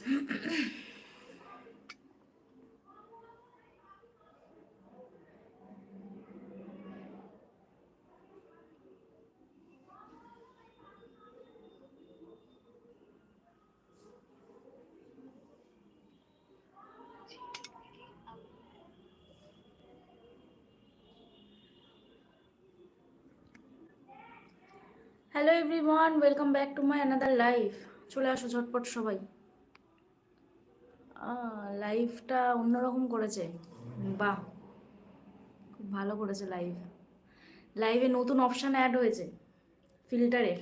Hello everyone welcome back to my another life চলে আসো ঝটপট সবাই। লাইফটা অন্যরকম করেছে। বাহ! খুব ভালো করেছে লাইভ লাইভে নতুন অপশান অ্যাড হয়েছে ফিল্টারের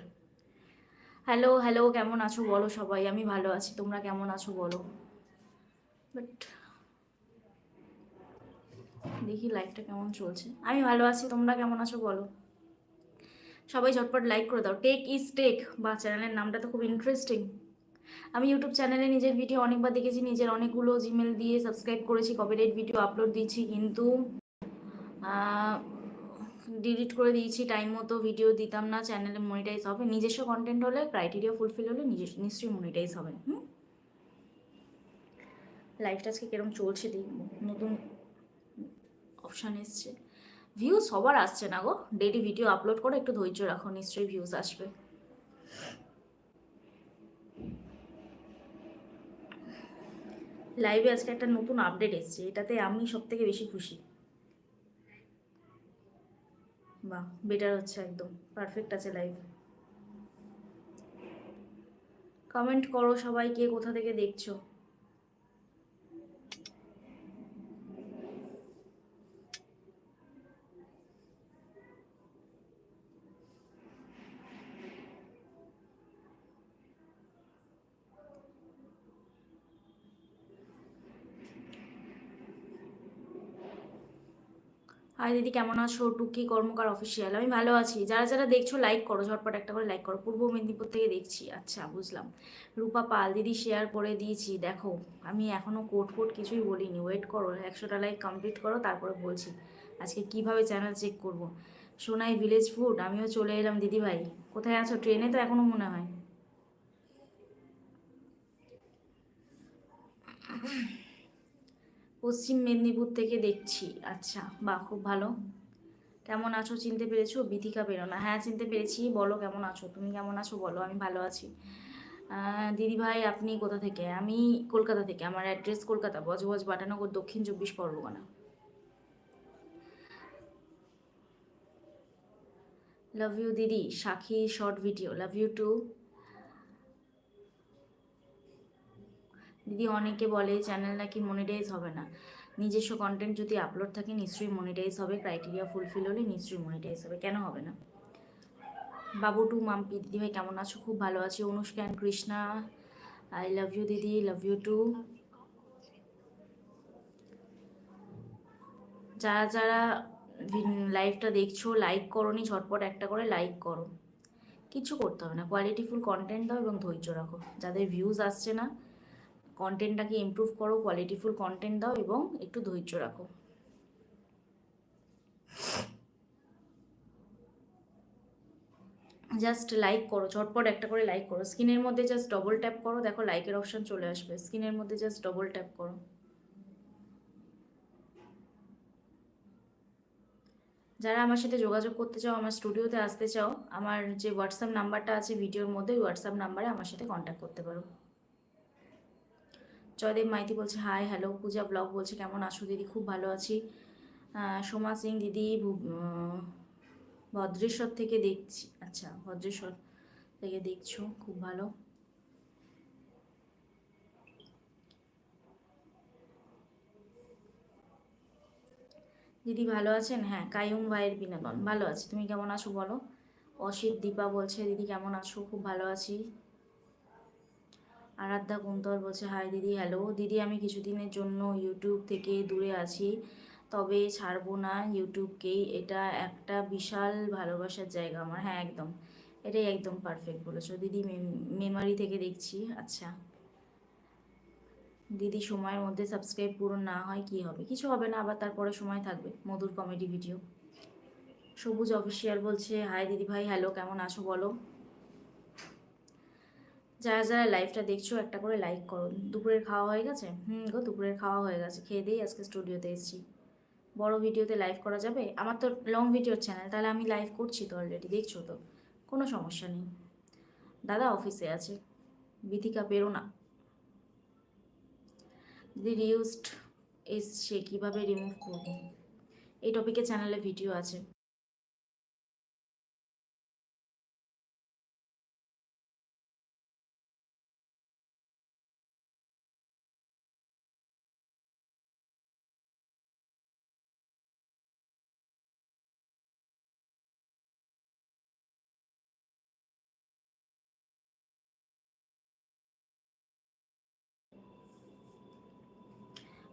হ্যালো হ্যালো কেমন আছো বলো সবাই? আমি ভালো আছি, তোমরা কেমন আছো বলো? বাট দেখি লাইফটা কেমন চলছে। আমি ভালো আছি, তোমরা কেমন আছো বলো? সবাই ঝটপট লাইক করে দাও। টেক ইজ টেক বা চ্যানেলের নামটা তো খুব ইন্টারেস্টিং আমি ইউটিউব চ্যানেলে নিজের ভিডিও অনেকবার দেখেছি, নিজের অনেকগুলো জিমেল দিয়ে সাবস্ক্রাইব করেছি কপিরাইট ভিডিও আপলোড দিয়েছি, কিন্তু ডিলিট করে দিয়েছি টাইম মতো ভিডিও দিতাম না চ্যানেলে মনিটাইজ হবে। নিজস্ব কন্টেন্ট হলে ক্রাইটেরিয়া ফুলফিল হলে নিজস্ব নিশ্চয়ই মনিটাইজ হবে, হুম? লাইফটা আজকে কিরম চলছে দেখব, নতুন অপশান এসছে। ভিউজ সবার আসছে না গো ডেলি ভিডিও আপলোড করে একটু ধৈর্য রাখো, নিশ্চয়ই ভিউজ আসবে। লাইভে আজকে একটা নতুন আপডেট এসছে, এটাতে আমি সব থেকে বেশি খুশি। বাহ বেটার হচ্ছে একদম পারফেক্ট আছে লাইভ কমেন্ট করো সবাই, কে কোথা থেকে দেখছ? হাই দিদি, কেমন আছো? টুকি কর্মকার অফিসিয়াল আমি ভালো আছি। যারা যারা দেখছ লাইক করো, ঝটপট একটা করে লাইক করো। পূর্ব মেদিনীপুর থেকে দেখছি। আচ্ছা বুঝলাম। রূপা পাল, দিদি শেয়ার করে দিয়েছি। দেখো, আমি এখনও কোড ফোড কিছুই বলিনি। ওয়েট করো, একশোটা লাইক কমপ্লিট করো, তারপরে বলছি। আজকে কীভাবে চ্যানেল চেক করব? সোনাই ভিলেজ ফুড আমিও চলে এলাম। দিদি ভাই, কোথায় আছো? ট্রেনে তো এখনও মনে হয়। পশ্চিম মেদিনীপুর থেকে দেখছি। আচ্ছা বাহ খুব ভালো। কেমন আছো? চিনতে পেরেছ? বিথিকা বেরোনা হ্যাঁ চিনতে পেরেছি। বলো, কেমন আছো? তুমি কেমন আছো? বলো, আমি ভালো আছি। দিদি ভাই আপনি কোথা থেকে? আমি কলকাতা থেকে। আমার অ্যাড্রেস কলকাতা, বজবজ বাটানগর দক্ষিণ চব্বিশ পরগনা। লাভ ইউ দিদি। Sakshi short video love you too দিদি অনেকে বলে চ্যানেল নাকি মনিটাইজ হবে না। নিজস্ব কন্টেন্ট যদি আপলোড থাকে, নিশ্চয়ই মনিটাইজ হবে ক্রাইটেরিয়া ফুলফিল হলে নিশ্চয়ই মনিটাইজ হবে। কেন হবে না? বাবু টু মাম্পি দিদি ভাই কেমন আছো? খুব ভালো আছি। Anushka and Krishna I love you দিদি লাভ ইউ টু যারা যারা লাইভটা দেখছ লাইক করো নি ঝটপট একটা করে লাইক করো। কিছু করতে হবে না। কোয়ালিটিফুল কন্টেন্ট দাও এবং ধৈর্য রাখো। যাদের ভিউজ আসছে না কন্টেন্টটাকে ইমপ্রুভ করো কোয়ালিটিফুল কন্টেন্ট দাও এবং একটু ধৈর্য রাখো। জাস্ট লাইক করো ঝটপট একটা করে লাইক করো। স্ক্রিনের মধ্যে জাস্ট ডবল ট্যাপ করো, দেখো লাইকের অপশান চলে আসবে। স্ক্রিনের মধ্যে জাস্ট ডবল ট্যাপ করো। যারা আমার সাথে যোগাযোগ করতে চাও, আমার স্টুডিওতে আসতে চাও, আমার যে হোয়াটসঅ্যাপ নাম্বারটা আছে ভিডিওর মধ্যে ওই হোয়াটসঅ্যাপ নাম্বারে আমার সাথে কন্ট্যাক্ট করতে পারো। জয়দেব মাইতি বলছে, হাই, হ্যালো, পূজা ব্লগ বলছে, কেমন আছো দিদি? খুব ভালো আছি। সোমা সিং দিদি ভদ্রেশ্বর থেকে দেখছি আচ্ছা ভদ্রেশ্বর থেকে দেখছ, খুব ভালো। দিদি ভালো আছেন? হ্যাঁ কায়ুম ভাইয়ের বিনোদন, ভালো আছি। তুমি কেমন আছো বলো? অসিত দীপা বলছে, দিদি, কেমন আছো? খুব ভালো আছি। আরাধ্যা কুন্তল বলছে, হাই দিদি, হ্যালো। দিদি, আমি কিছুদিনের জন্য ইউটিউব থেকে দূরে আছি, তবে ছাড়বো না ইউটিউবকেই এটা একটা বিশাল ভালোবাসার জায়গা আমার। হ্যাঁ একদম। এটাই একদম পারফেক্ট বলেছ। দিদি মেমারি থেকে দেখছি। আচ্ছা। দিদি, সময়ের মধ্যে সাবস্ক্রাইব পূরণ না হয় কি হবে? কিছু হবে না, আবার তারপরে সময় থাকবে। Madhur comedy video Sabuj official বলছে, হাই দিদি ভাই, হ্যালো। কেমন আছো বলো? যারা যারা লাইভটা দেখছ, একটা করে লাইক করো। দুপুরের খাওয়া হয়ে গেছে? হুম গো, দুপুরের খাওয়া হয়ে গেছে। খেয়ে দিয়েই আজকে স্টুডিওতে এসেছি। বড় ভিডিওতে লাইভ করা যাবে? আমার তো লং ভিডিওর চ্যানেল তাহলে আমি লাইভ করছি তো অলরেডি দেখছ তো? কোনো সমস্যা নেই। দাদা অফিসে আছে। বিথিকা বেরো না যদি রিউজড এসছে, কীভাবে রিমুভ করব? এই টপিকে চ্যানেলে ভিডিও আছে।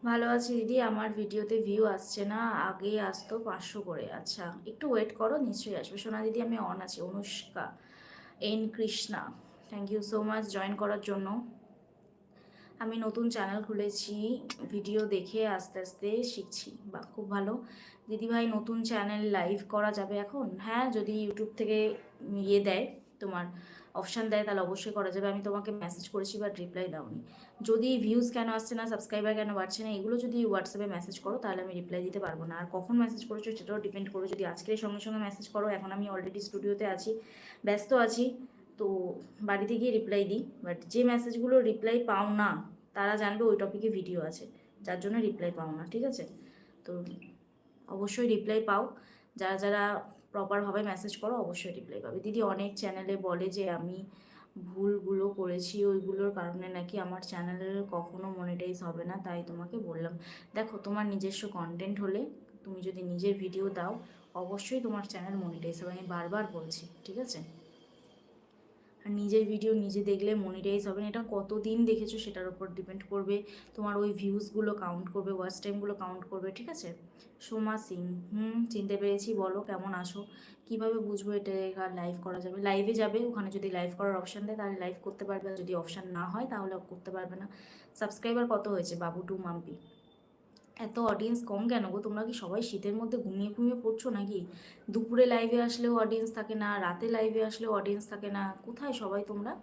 ভালো আছি দিদি, আমার ভিডিওতে ভিউ আসছে না, আগে আসতো পাঁচশো করে আচ্ছা একটু ওয়েট করো, নিশ্চয়ই আসবে। সোনা দিদি, আমি অন আছি, Anushka and Krishna thank you so much join করার জন্য। আমি নতুন চ্যানেল খুলেছি ভিডিও দেখে আস্তে আস্তে শিখছি, বা খুব ভালো। দিদিভাই, নতুন চ্যানেল লাইভ করা যাবে এখন? হ্যাঁ যদি ইউটিউব থেকে ইয়ে দেয়। তোমার অপশান দেয়, তাহলে অবশ্যই করা যাবে। আমি তোমাকে মেসেজ করেছি বাট রিপ্লাই দাওনি। যদি ভিউজ কেন আসছে না সাবস্ক্রাইবার কেন বাড়ছে না, এগুলো যদি হোয়াটসঅ্যাপে মেসেজ করো, তাহলে আমি রিপ্লাই দিতে পারব না। আর কখন মেসেজ করেছ, সেটাও ডিপেন্ড করো। যদি আজকের সঙ্গে সঙ্গে মেসেজ করো, এখন আমি অলরেডি স্টুডিওতে আছি, ব্যস্ত আছি, তো বাড়িতে গিয়ে রিপ্লাই দিই। বাট যে মেসেজগুলো রিপ্লাই পাও না, তারা জানবে ওই টপিকে ভিডিও আছে। যার জন্য রিপ্লাই পাও না, ঠিক আছে? তো অবশ্যই রিপ্লাই পাও। যারা যারা প্রপারভাবে মেসেজ করো, অবশ্যই রিপ্লাই পাবে। দিদি অনেক চ্যানেলে বলে যে, আমি ভুলগুলো করেছি, ওইগুলোর কারণে নাকি আমার চ্যানেল কখনো মনিটাইজ হবে না, তাই তোমাকে বললাম। দেখো, তোমার নিজস্ব কন্টেন্ট হলে তুমি যদি নিজের ভিডিও দাও, অবশ্যই তোমার চ্যানেল মনিটাইজ হবে। আমি বারবার বলছি, ঠিক আছে? নিজের ভিডিও নিজে দেখলে মনিটাইজ হবে না। এটা কতদিন দেখেছ সেটার উপর ডিপেন্ড করবে। তোমার ওই ভিউজগুলো কাউন্ট করবে ওয়াচ টাইমগুলো কাউন্ট করবে, ঠিক আছে? সোমা সিং, হুম, চিনতে পেরেছি, বলো কেমন আসো কীভাবে বুঝব এটা লাইভ করা যাবে? লাইভে যাবে, ওখানে যদি লাইভ করার অপশান দেয়, তাহলে লাইভ করতে পারবে। যদি অপশান না হয়, তাহলে করতে পারবে না। সাবস্ক্রাইবার কত হয়েছে? বাবু টু মাম্পি। এত অডিয়েন্স কম কেন গো? তোমরা কি সবাই শীতের মধ্যে ঘুমিয়ে ঘুমিয়ে পড়ছো নাকি? দুপুরে লাইভে আসলেও অডিয়েন্স থাকে না, রাতে লাইভে আসলেও অডিয়েন্স থাকে না। কোথায় সবাই তোমরা?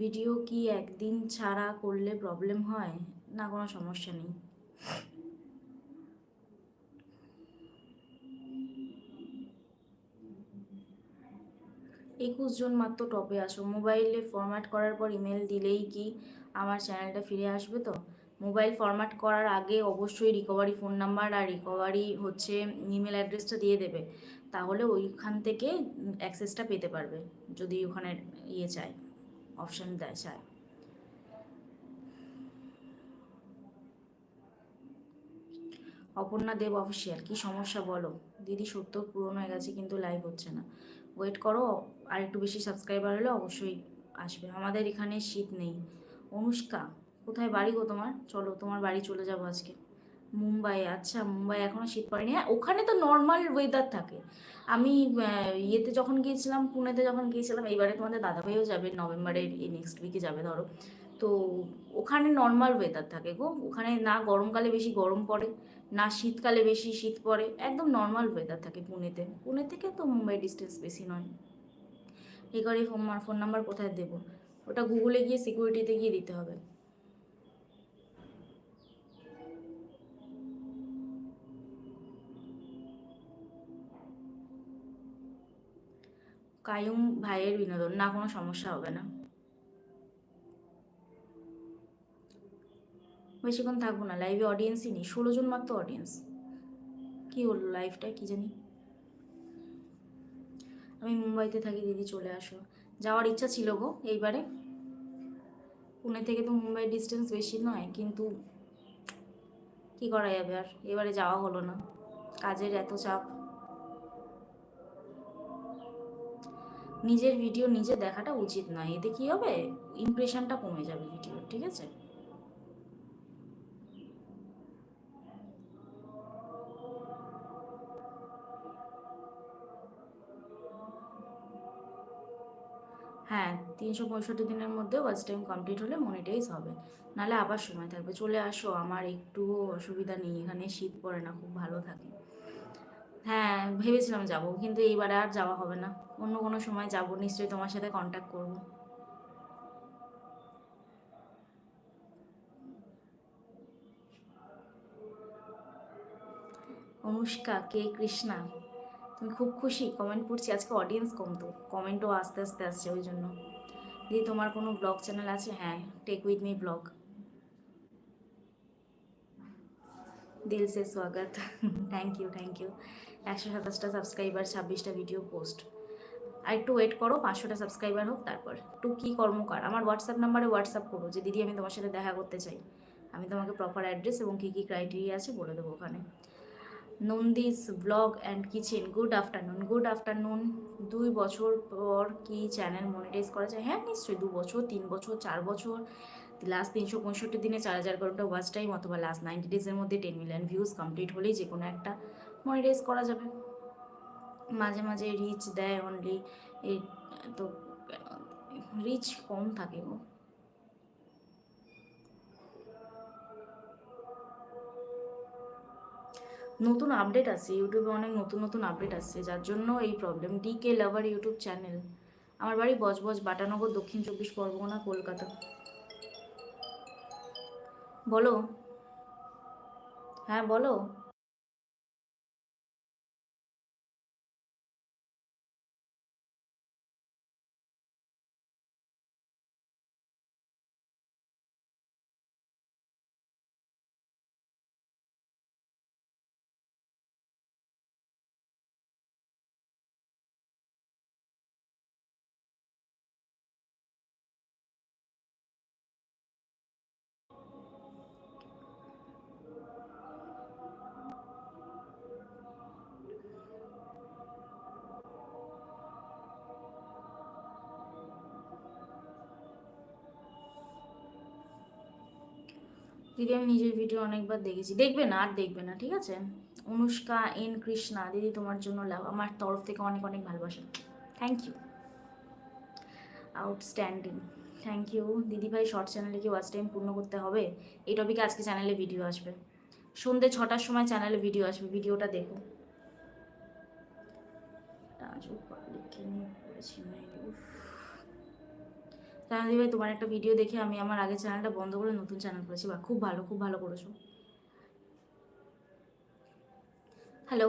ভিডিও কি একদিন ছাড়া করলে প্রবলেম হয়? না, কোনো সমস্যা নেই। একুশ জন মাত্র টপে আসো মোবাইলে ফরম্যাট করার পর ইমেল দিলেই কি আমার চ্যানেলটা ফিরে আসবে তো? মোবাইল ফরম্যাট করার আগে অবশ্যই রিকভারি ফোন নাম্বার আর রিকভারি হচ্ছে ইমেল অ্যাড্রেসটা দিয়ে দেবে। তাহলে ওইখান থেকে অ্যাক্সেসটা পেতে পারবে, যদি ওখানে ইয়ে চায় অপশান দেয়, চায়। অপর্ণা দেব অফিসিয়াল কি সমস্যা বলো? দিদি সত্য পূরণ হয়ে গেছে কিন্তু লাইভ হচ্ছে না। ওয়েট করো আর একটু বেশি সাবস্ক্রাইবার হলে অবশ্যই আসবে। আমাদের এখানে শীত নেই। অনুষ্কা কোথায় বাড়ি গো তোমার? চলো, তোমার বাড়ি চলে যাব আজকে। মুম্বাই আচ্ছা মুম্বাই এখনও শীত পড়েনি। হ্যাঁ ওখানে তো নর্মাল ওয়েদার থাকে। আমি ইয়েতে যখন গিয়েছিলাম, পুনেতে যখন গিয়েছিলাম, এইবারে তোমাদের দাদাভাইও যাবে, নভেম্বরের এই নেক্সট উইকে যাবে, ধরো। তো ওখানে নর্মাল ওয়েদার থাকে গো। ওখানে না গরমকালে বেশি গরম পড়ে, না শীতকালে বেশি শীত পড়ে, একদম নর্মাল ওয়েদার থাকে পুনেতে। পুনে থেকে তো মুম্বাই ডিস্টেন্স বেশি নয়। এই করে ফোন ফোন নাম্বার কোথায় দেবো? ওটা গুগলে গিয়ে সিকিউরিটিতে গিয়ে দিতে হবে। কায়ুম ভাইয়ের বিনোদন, না, কোনো সমস্যা হবে না। বেশিক্ষণ থাকব না লাইভে অডিয়েন্সই নেই, ষোলো জন মাত্র অডিয়েন্স কি হলো লাইভটা কি জানি? আমি মুম্বাইতে থাকি, দিদি চলে আসো। যাওয়ার ইচ্ছা ছিল গো এইবারে। পুনে থেকে তো মুম্বাই ডিস্টেন্স বেশি নয়, কিন্তু কি করা যাবে আর? এবারে যাওয়া হলো না। কাজের এত চাপ। নিজের ভিডিও নিজে দেখাটা উচিত নয়। এতে কি হবে? ইমপ্রেশনটা কমে যাবে ভিডিওর ঠিক আছে? হ্যাঁ তিনশো পঁয়ষট্টি দিনের মধ্যে ওয়াচ টাইম কমপ্লিট হলে মনিটাইজ হবে। নাহলে আবার সময় থাকবে। চলে আসো, আমার একটুও অসুবিধা নেই, এখানে শীত পড়ে না, খুব ভালো থাকে। হ্যাঁ ভেবেছিলাম যাব, কিন্তু এইবারে আর যাওয়া হবে না। অন্য কোনো সময় যাব, নিশ্চয়ই তোমার সাথে কন্ট্যাক্ট করব। অনুষ্কা, কে কৃষ্ণা? তুমি খুব খুশি? কমেন্ট পড়ছি, আজকে অডিয়েন্স কম তো। কমেন্টও আস্তে আস্তে আসছে, ওই জন্য। দিদি, তোমার কোনো ব্লগ চ্যানেল আছে? হ্যাঁ টেক উইথ মি ব্লগ দিল সে স্বাগত। থ্যাংক ইউ থ্যাংক ইউ একশো সাতাশটা সাবস্ক্রাইবার ছাব্বিশটা ভিডিও পোস্ট আর একটু ওয়েট করো, পাঁচশোটা সাবস্ক্রাইবার হোক, তারপর। টু কী কর্মকার আমার হোয়াটসঅ্যাপ নাম্বারে হোয়াটসঅ্যাপ করো, যে দিদি আমি তোমার সাথে দেখা করতে চাই। আমি তোমাকে প্রপার অ্যাড্রেস এবং কী কী ক্রাইটেরিয়া আছে বলে দেবো ওখানে। Nandi's blog and kitchen good afternoon good afternoon দুই বছর পর কি চ্যানেল মনিটাইজ করা যায়? হ্যাঁ নিশ্চয়ই, দু বছর, তিন বছর, চার বছর। লাস্ট তিনশো পঁয়ষট্টি দিনে চার হাজার ঘণ্টা ওয়াচ টাইম অথবা লাস্ট নাইনটি ডেজের মধ্যে টেন মিলিয়ন ভিউজ কমপ্লিট হলেই যে কোনো একটা মনিটাইজ করা যাবে। মাঝে মাঝে রিচ দেয় অনলি এই তো রিচ কম থাকে গো নতুন আপডেট আসছে ইউটিউবে অনেক নতুন নতুন আপডেট আসছে, যার জন্য এই problem D K lover YouTube channel আমার বাড়ি বজবজ, বাটানগর, দক্ষিণ চব্বিশ পরগনা, কলকাতা। বলো। হ্যাঁ বলো। দিদি, আমি নিজের ভিডিও অনেকবার দেখেছি। দেখবে না, আর দেখবে না, ঠিক আছে? অনুষ্কা, এন কৃষ্ণা, দিদি তোমার জন্য লাভ আমার তরফ থেকে অনেক অনেক ভালোবাসা। Thank you outstanding thank you দিদি ভাই শর্ট চ্যানেলে কি ওয়াচ টাইম পূর্ণ করতে হবে। এই টপিকে আজকে চ্যানেলে ভিডিও আসবে। সন্ধ্যে ছটার সময় চ্যানেলে ভিডিও আসবে। ভিডিওটা দেখো। রাজু পাবলিককে জানাদি ভাই, তোমার একটা ভিডিও দেখে আমি আমার আগের চ্যানেলটা বন্ধ করে নতুন চ্যানেল করেছি। বা খুব ভালো খুব ভালো করেছ। হ্যালো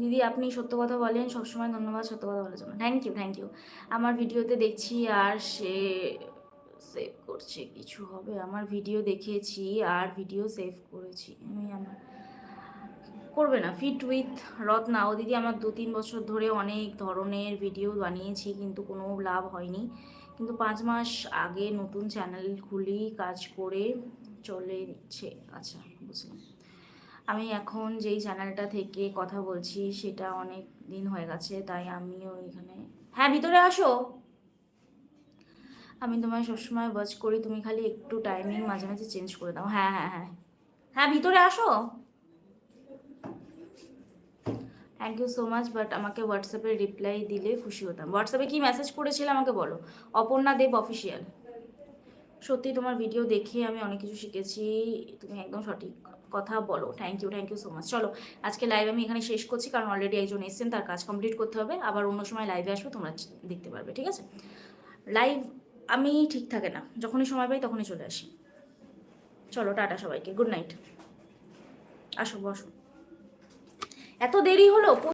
দিদি, আপনি সত্য কথা বলেন, সবসময় ধন্যবাদ সত্য কথা বলার জন্য। থ্যাংক ইউ থ্যাংক ইউ আমার ভিডিওতে দেখছি আর সে সেভ করছে, কিছু হবে। আমার ভিডিও দেখেছি আর ভিডিও সেভ করেছি। আমি আমার করবে না। Fit with Ratna. ও দিদি, আমার দু তিন বছর ধরে অনেক ধরনের ভিডিও বানিয়েছি, কিন্তু কোনো লাভ হয়নি। কিন্তু পাঁচ মাস আগে নতুন চ্যানেল খুলি, কাজ করে চলে দিচ্ছে আচ্ছা বুঝলাম। আমি এখন যেই চ্যানেলটা থেকে কথা বলছি, সেটা অনেক দিন হয়ে গেছে, তাই আমিও এখানে। হ্যাঁ ভিতরে আসো। আমি তোমায় সবসময় ওয়াচ করি, তুমি খালি একটু টাইমিং মাঝে মাঝে চেঞ্জ করে দাও। হ্যাঁ হ্যাঁ হ্যাঁ। হ্যাঁ ভিতরে আসো। Thank you so much but আমাকে হোয়াটসঅ্যাপে রিপ্লাই দিলে খুশি হতাম। হোয়াটসঅ্যাপে কি মেসেজ করেছিলে আমাকে বলো? অপর্ণা দেব অফিসিয়াল সত্যি তোমার ভিডিও দেখে আমি অনেক কিছু শিখেছি, তুমি একদম সঠিক। কথা বলো। Thank you thank you so much চলো, আজকে লাইভ আমি এখানে শেষ করছি কারণ অলরেডি একজন এসছেন, তার কাজ কমপ্লিট করতে হবে। আবার অন্য সময় লাইভে আসবে, তোমরা দেখতে পারবে, ঠিক আছে? লাইভ আমি ঠিক থাকে না। যখনই সময় পাই তখনই চলে আসি। চলো, টাটা সবাইকে গুড নাইট আসো, বসো। এত দেরি হলো?